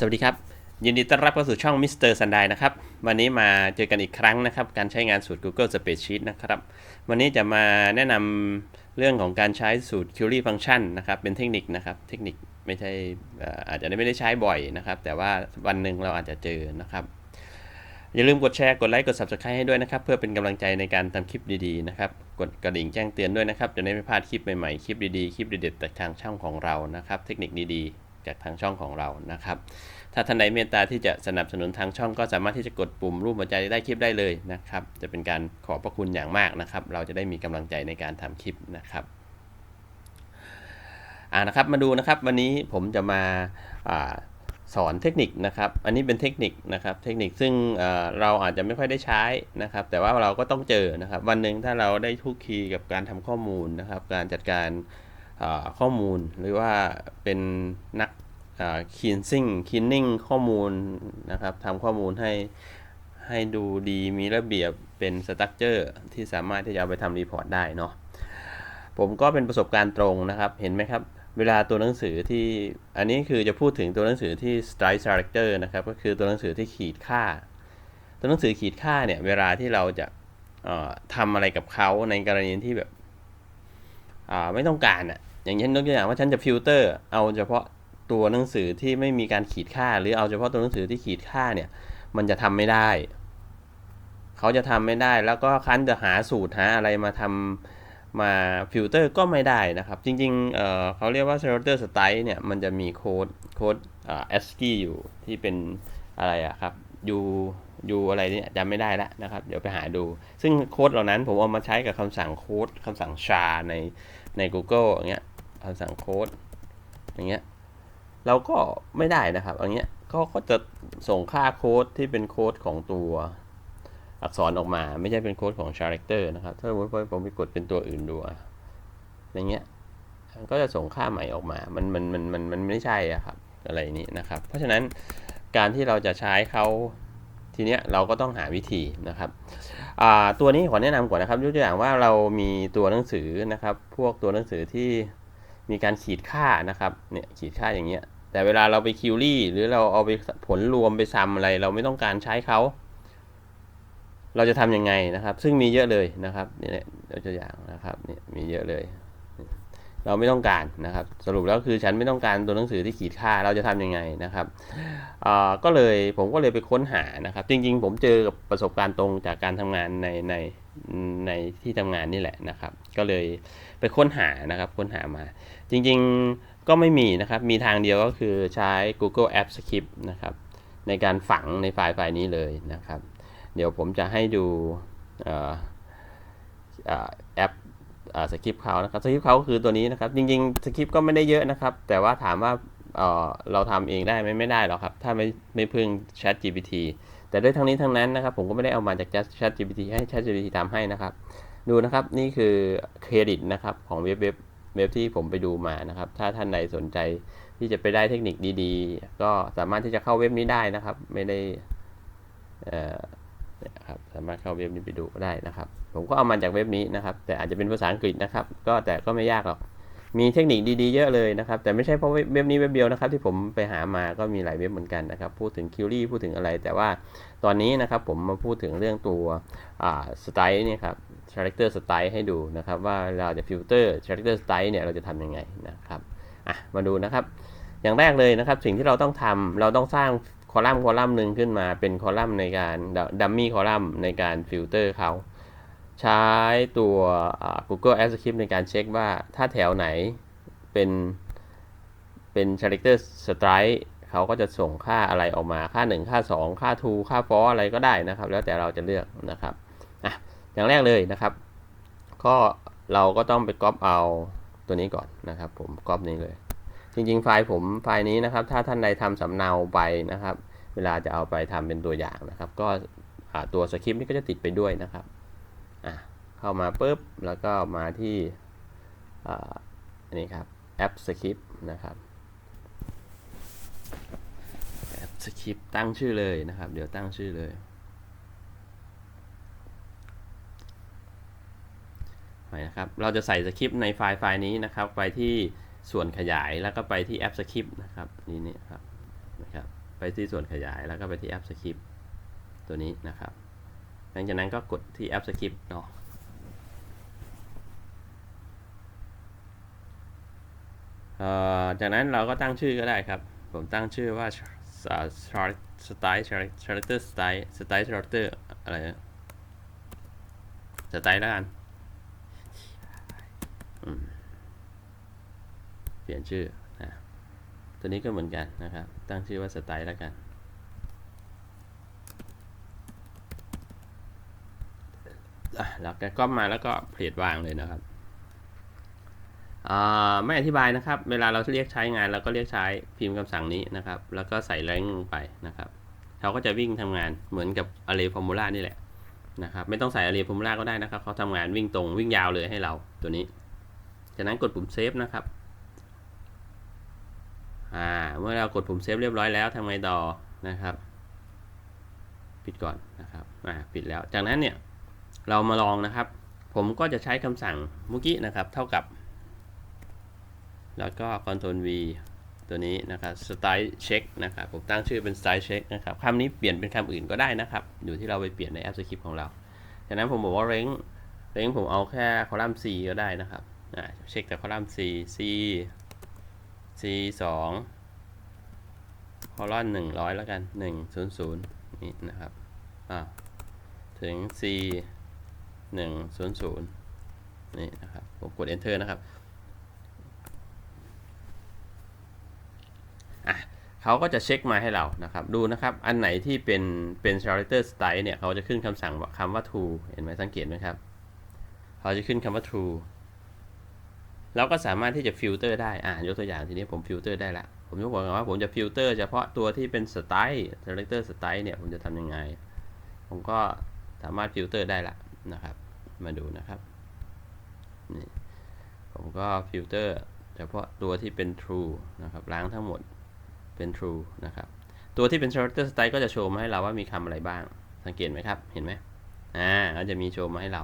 สวัสดีครับ ยินดีต้อนรับเข้าสู่ช่องมิสเตอร์ซันไดนะครับ วันนี้มาเจอกันอีกครั้งนะครับ การใช้งานสูตร Google Spreadsheet นะครับ วันนี้จะมาแนะนำเรื่องของการใช้สูตร Query Function นะครับ เป็นเทคนิคนะครับ เทคนิคไม่ใช่เอ่ออาจจะไม่ได้ใช้บ่อยนะครับ แต่ว่าวันหนึ่งเราอาจจะเจอนะครับ อย่าลืมกดแชร์ กดไลค์ กด Subscribe ให้ด้วยนะครับ เพื่อเป็นกำลังใจในการทำคลิปดีๆนะครับ กดกระดิ่งแจ้งเตือนด้วยนะครับ จะได้ไม่พลาดคลิปใหม่ๆ คลิปดีๆ คลิปเด็ดๆจากทางช่องของเรา นะครับ เทคนิคดีๆ จากทางช่องของเรานะครับ ถ้าท่านใดเมตตาที่จะสนับสนุนทางช่องก็สามารถที่จะกดปุ่มรูปหัวใจได้คลิปได้เลยนะครับ จะเป็นการขอบพระคุณอย่างมากนะครับ เราจะได้มีกำลังใจในการทำคลิปนะครับอ่านะครับมาดูนะครับวันนี้ผมจะมาอาสอนเทคนิคนะครับ อันนี้เป็นเทคนิคนะครับ เทคนิคซึ่งเเราอาจจะไม่ค่อยได้ใช้นะครับ แต่ว่าเราก็ต้องเจอนะครับ วันหนึ่งถ้าเราได้ทุกคีกับการทำข้อมูลนะครับ การจัดการข้อมูลหรือว่าเป็นนัก คีนซิ่งคีนนิ่งข้อมูลนะครับทำข้อมูลให้ให้ดูดีมีระเบียบเป็นสตั๊กเจอร์ที่สามารถที่จะเอาไปทำรีพอร์ตได้เนาะผมก็เป็นประสบการณ์ตรงนะครับ เห็นไหมครับ เวลาตัวหนังสือที่อันนี้คือจะพูดถึงตัวหนังสือที่ strike character นะครับ ก็คือตัวหนังสือที่ขีดค่า ตัวหนังสือขีดค่าเนี่ย เวลาที่เราจะเอ่อทำอะไรกับเขาในกรณีที่แบบไม่ต้องการอะอย่างเช่นยกตัวอย่างว่าฉันจะฟิลเตอร์ เอาเฉพาะ ตัวหนังสือที่ไม่มีการขีดค่า หรือเอาเฉพาะตัวหนังสือที่ขีดค่าเนี่ย มันจะทำไม่ได้ เขาจะทำไม่ได้ แล้วก็คันจะหาสูตรหาอะไรมาทำมาฟิลเตอร์ก็ไม่ได้นะครับ จริงๆเเขาเรียกว่า filter style เนี่ย มันจะมีโค้ดโค้ดอ่า ASCII อยู่ที่เป็นอะไรอะครับ u u อะไรเนี่ยจำไม่ได้แล้วนะครับ เดี๋ยวไปหาดู ซึ่งโค้ดเหล่านั้นผมเอามาใช้กับคำสั่งโค้ดคำสั่ง char ในใน Google อย่างเงี้ยคำสั่งโค้ดอย่างเงี้ย เราก็ไม่ได้นะครับอย่างเงี้ยก็ก็จะส่งค่าโค้ดที่เป็นโค้ดของตัวอักษรออกมา ไม่ใช่เป็นโค้ดของ character นะครับ ถ้าสมมติว่ผมไปกดเป็นตัวอื่นดูอย่างเงี้ยมันก็จะส่งค่าใหม่ออกมา มันมันมันมันมันไม่ใช่อะครับอะไรนี้นะครับ เพราะฉะนั้นการที่เราจะใช้เขาทีเนี้ยเราก็ต้องหาวิธีนะครับตัวนี้ขอแนะนำก่อนนะครับยกตัวอย่างว่าเรามีตัวหนังสือนะครับ พวกตัวหนังสือที่มีการขีดค่านะครับเนี่ยขีดค่าอย่างเงี้ย แต่เวลาเราไปคิวรี่หรือเราเอาไปผลรวมไปซัมอะไร เราไม่ต้องการใช้เขาเราจะทำยังไงนะครับ ซึ่งมีเยอะเลยนะครับนี่แหละตัวอย่างนะครับนี่มีเยอะเลย เราไม่ต้องการนะครับ สรุปแล้วคือฉันไม่ต้องการตัวหนังสือที่ขีดค่าเราจะทำยังไงนะครับอ่าก็เลยผมก็เลยไปค้นหานะครับ จริง ๆ ผมเจอกับประสบการณ์ตรงจากการทำงานในใน ในที่ทำงานนี่แหละนะครับ ก็เลยไปค้นหานะครับค้นหามา จริงๆก็ไม่มีนะครับ มีทางเดียวก็คือใช้ Google App Script นะครับ ในการฝังในไฟล์ไฟล์นี้เลยนะครับ เดี๋ยวผมจะให้ดูออเอ่อแอปสคริปต์เขานะครับสคริปต์เขาคือตัวนี้นะครับ จริงๆสคริปต์ก็ไม่ได้เยอะนะครับ แต่ว่าถามว่าเเราทำเองได้ไหมไม่ได้หรอกครับ ถ้าไม่ไม่พึ่ง Chat GPT แต่ด้วยทั้งนี้ทั้งนั้นนะครับผมก็ไม่ได้เอามาจาก Chat GPT ให้ Chat GPT ทำให้นะครับ ดูนะครับนี่คือเครดิตนะครับของเว็บเว็บเว็บที่ผมไปดูมานะครับ ถ้าท่านใดสนใจที่จะไปได้เทคนิคดีๆ ก็สามารถที่จะเข้าเว็บนี้ได้นะครับ ไม่ได้เอ่อนะครับสามารถเข้าเว็บนี้ไปดูได้นะครับ ผมก็เอามาจากเว็บนี้นะครับ แต่อาจจะเป็นภาษาอังกฤษนะครับ ก็แต่ก็ไม่ยากหรอก มีเทคนิคดีๆเยอะเลยนะครับ แต่ไม่ใช่เพราะเว็บนี้เว็บเดียวนะครับ ที่ผมไปหามาก็มีหลายเว็บเหมือนกันนะครับ พูดถึงคิวรี่พูดถึงอะไร แต่ว่าตอนนี้นะครับผมมาพูดถึงเรื่องตัวสไตล์นี่ครับ character style ให้ดูนะครับ ว่าเราจะฟิลเตอร์ character style เนี่ยเราจะทำยังไงนะครับอะมาดูนะครับ อย่างแรกเลยนะครับ สิ่งที่เราต้องทำเราต้องสร้างคอลัมน์คอลัมน์หนึ่งขึ้นมาเป็นคอลัมน์ในการดัมมี่คอลัมน์ในการฟิลเตอร์เขา ใช้ตัว Google Ads Script ในการเช็คว่าถ้าแถวไหนเป็นเป็น character strike เขาก็จะส่งค่าอะไรออกมาค่า 1 ค่า 2 ค่า to ค่า for อะไรก็ได้นะครับ แล้วแต่เราจะเลือกนะครับอะอย่างแรกเลยนะครับ ก็เราก็ต้องไปก๊อปเอาตัวนี้ก่อนนะครับ ผมก๊อปนี้เลย จริง ๆ ไฟล์ผมไฟล์นี้นะครับ ถ้าท่านใดทำสำเนาไปนะครับ เวลาจะเอาไปทำเป็นตัวอย่างนะครับ ก็ตัวสคริปต์นี่ก็จะติดไปด้วยนะครับ อะเข้ามาปุ๊บ แล้วก็มาที่อันนี้ครับแอปสคริปต์นะครับแอปสคริปต์ตั้งชื่อเลยนะครับ เดี๋ยวตั้งชื่อเลยไปนะครับ เราจะใส่สคริปต์ในไฟล์ไฟล์นี้นะครับ ไปที่ส่วนขยายแล้วก็ไปที่แอปสคริปต์นะครับนี่นี่ครับนะครับที่ส่วนขยายแล้วก็ไปที่แอปสคริปต์ตัวนี้นะครับ หลังจากนั้นก็กดที่แอปสคริปเนาะเอ่อจากนั้นเราก็ตั้งชื่อก็ได้ครับ ผมตั้งชื่อว่า style style character style style character อะไรนะสไตล์แล้วกัน เปลี่ยนชื่อนะตัวนี้ก็เหมือนกันนะครับ ตั้งชื่อว่าสไตล์แล้วกัน อะ แล้วก็ก๊อปมาแล้วก็เพจวางเลยนะครับไม่อธิบายนะครับ เวลาเราเรียกใช้งานเราก็เรียกใช้พิมพ์คำสั่งนี้นะครับ แล้วก็ใส่แรงลงไปนะครับเขาก็จะวิ่งทำงานเหมือนกับ array formula นี่แหละนะครับไม่ต้องใส่ array formula ก็ได้นะครับเขาทำงานวิ่งตรงวิ่งยาวเลยให้เราตัวนี้ จากนั้นกดปุ่มเซฟนะครับอ่าเมื่อเรากดปุ่มเซฟเรียบร้อยแล้วทำไงต่อนะครับ ปิดก่อนนะครับอ่าปิดแล้วจากนั้นเนี่ย เรามาลองนะครับ ผมก็จะใช้คำสั่งเมื่อกี้นะครับ เท่ากับ แล้วก็ Ctrl V ตัวนี้นะครับ style check นะครับ ผมตั้งชื่อเป็น style check นะครับคำนี้เปลี่ยนเป็นคำอื่นก็ได้นะครับ อยู่ที่เราไปเปลี่ยนในแอปสคริปต์ของเราจากนั้นผมบอกว่า rank rank ผมเอาแค่คอลัมน์ C ก็ได้นะครับเช็คแต่คอลัมน์ C C C 2คอลัมน์100 แล้วกัน 100 นี่นะครับถึง C 100นี่นะครับผมกด enter นะครับอะเขาก็จะเช็คมาให้เรานะครับ ดูนะครับ อันไหนที่เป็นเป็น character style เนี่ยเขาจะขึ้นคำสั่งคำว่า true เห็นไหมสังเกตไหมครับเขาจะขึ้นคำว่า true เราก็สามารถที่จะฟิลเตอร์ได้ อ่ายกตัวอย่างทีนี้ผมฟิลเตอร์ได้ละ ผมยกตัวอย่างว่าผมจะฟิลเตอร์เฉพาะตัวที่เป็นสไตล์ character style เนี่ย ผมจะทำยังไง ผมก็สามารถฟิลเตอร์ได้ละนะครับ มาดูนะครับนี่ผมก็ฟิลเตอร์เฉพาะตัวที่เป็น true นะครับล้างทั้งหมดเป็น true นะครับ ตัวที่เป็น character style ก็จะโชว์มาให้เราว่ามีคำอะไรบ้าง สังเกตไหมครับ เห็นไหมอ่าก็จะมีโชว์มาให้เรา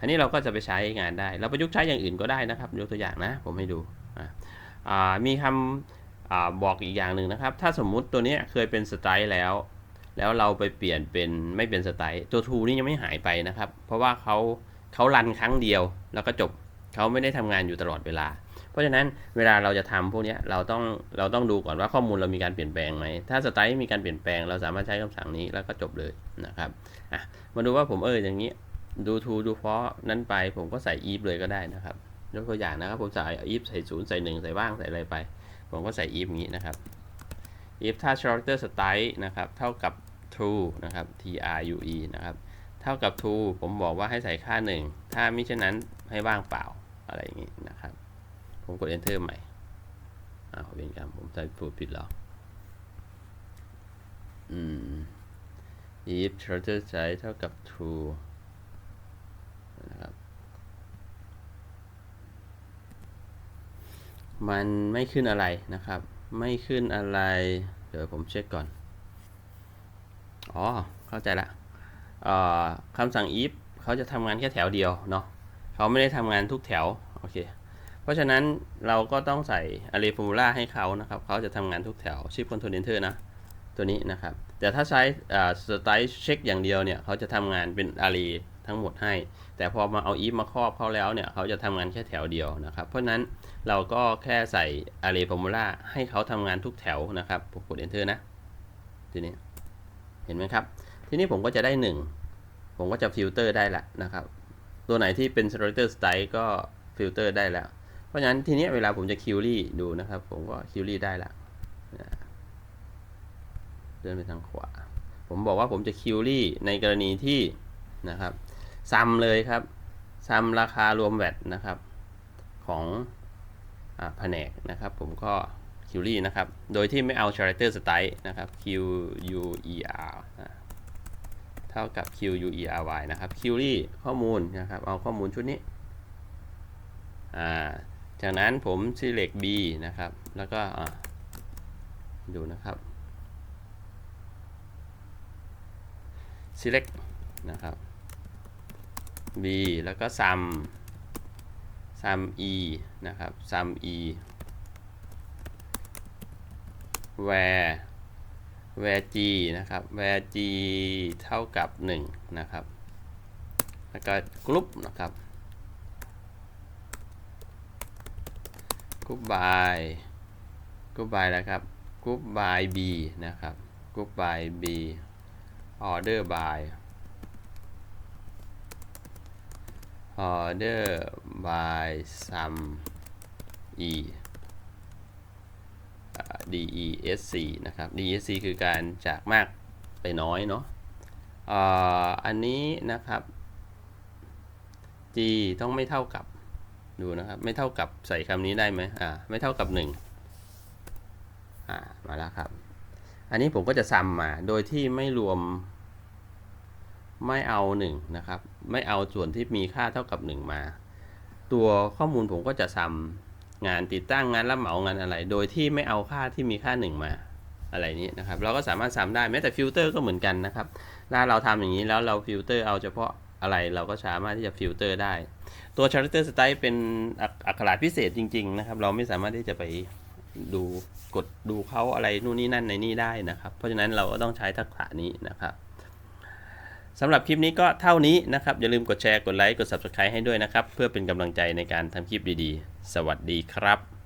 อันนี้เราก็จะไปใช้งานได้ เราประยุกต์ใช้อย่างอื่นก็ได้นะครับยกตัวอย่างนะ ผมให้ดูอ่ามีคำอบอกอีกอย่างหนึ่งนะครับ ถ้าสมมุติตัวนี้เคยเป็นสไตล์แล้ว แล้วเราไปเปลี่ยนเป็นไม่เป็นสไตล์ตัว true นี่ยังไม่หายไปนะครับ เพราะว่าเขา เขารันครั้งเดียวแล้วก็จบเขาไม่ได้ทำงานอยู่ตลอดเวลา เพราะฉะนั้นเวลาเราจะทำพวกนี้เราต้องเราต้องดูก่อนว่าข้อมูลเรามีการเปลี่ยนแปลงไหมถ้าสไตล์มีการเปลี่ยนแปลงเราสามารถใช้คำสั่งนี้แล้วก็จบเลยนะครับอะมาดูว่าผมเอออย่างนี้ดู to ดู for นั้นไป ผมก็ใส่ if เลยก็ได้นะครับยกตัวอย่างนะครับผมใส่ if ใส่ศูนย์ใส่หนึ่งใส่ว่างใส่อะไรไป ผมก็ใส่ if อย่างนี้นะครับ if ถ้า character style นะครับเท่ากับ true นะครับ t r u e นะครับ เท่ากับ true ผมบอกว่าให้ใส่ค่าหนึ่งถ้ามิฉะนั้นให้ว่างเปล่าอะไรอย่างนี้นะครับ ผมกด enter ใหม่อ้าวเวรกรรมผมใส่พูดผิดแล้ว อืม if character size เท่ากับ true นะครับ มันไม่ขึ้นอะไรนะครับ ไม่ขึ้นอะไร เดี๋ยวผมเช็คก่อน อ๋อ เข้าใจละ คำสั่ง if เขาจะทำงานแค่แถวเดียวเนาะเขาไม่ได้ทำงานทุกแถวโอเคเพราะฉะนั้นเราก็ต้องใส่ array formula ให้เขานะครับเขาจะทำงานทุกแถว shift control enter นะตัวนี้นะครับ แต่ถ้าใช้ style check อย่างเดียวเนี่ยเขาจะทำงานเป็น array ทั้งหมดให้ แต่พอมาเอา if มาครอบเขาแล้วเนี่ยเขาจะทำงานแค่แถวเดียวนะครับ เพราะฉะนั้นเราก็แค่ใส่ array formula ให้เขาทำงานทุกแถวนะครับผมกด enter นะทีนี้เห็นไหมครับ ทีนี้ผมก็จะได้ 1 ผมก็จะฟิลเตอร์ได้ละนะครับ ตัวไหนที่เป็น character style ก็ฟิลเตอร์ได้แล้ว เพราะฉะนั้นทีนี้เวลาผมจะคิวรี่ดูนะครับ ผมก็คิวรี่ได้ละเดินไปทางขวา ผมบอกว่าผมจะคิวรี่ในกรณีที่นะครับซัมเลยครับซัมราคารวมแวดนะครับ ของอแผนกนะครับ ผมก็คิวรี่นะครับ โดยที่ไม่เอา character style นะครับ q u e r เท่ากับ q u e r y นะครับ query ข้อมูลนะครับ เอาข้อมูลชุดนี้ อ่า จากนั้นผม select b นะครับ แล้วก็ดูนะครับ select นะครับ b แล้วก็ sum sum e นะครับ sum e where where g นะครับ where g เท่ากับ 1 นะครับ แล้วก็กรุ๊ปนะครับกรุ๊ป by กรุ๊ป by แล้วครับกรุ๊ป by b นะครับกรุ๊ป by b order by order by sum e อ่า DESC นะครับ DESC คือการจากมากไปน้อยเนาะอันนี้นะครับ G ต้องไม่เท่ากับดูนะครับ ไม่เท่ากับใส่คำนี้ได้ไหมอ่าไม่เท่ากับ1อ่ามาแล้วครับ อันนี้ผมก็จะซัมมาโดยที่ไม่รวม ไม่เอา1นะครับ ไม่เอาส่วนที่มีค่าเท่ากับ 1 มา ตัวข้อมูลผมก็จะซัม งานติดตั้งงานรับเหมางานอะไร โดยที่ไม่เอาค่าที่มีค่า1มาอะไรนี้นะครับ เราก็สามารถซ้ำได้แม้แต่ฟิลเตอร์ก็เหมือนกันนะครับถ้าเราทำอย่างนี้แล้วเราฟิลเตอร์เอาเฉพาะอะไรเราก็สามารถที่จะฟิลเตอร์ได้ ตัว character style เป็นอักอักขระพิเศษจริง ๆ นะครับ เราไม่สามารถที่จะไปดูกดดูเขาอะไรนู่นนี่นั่นในนี่ได้นะครับ เพราะฉะนั้นเราก็ต้องใช้ทักษะนี้นะครับสำหรับคลิปนี้ก็เท่านี้นะครับ อย่าลืมกดแชร์ กดไลค์ กด subscribe ให้ด้วยนะครับ เพื่อเป็นกำลังใจในการทำคลิปดีๆ สวัสดีครับ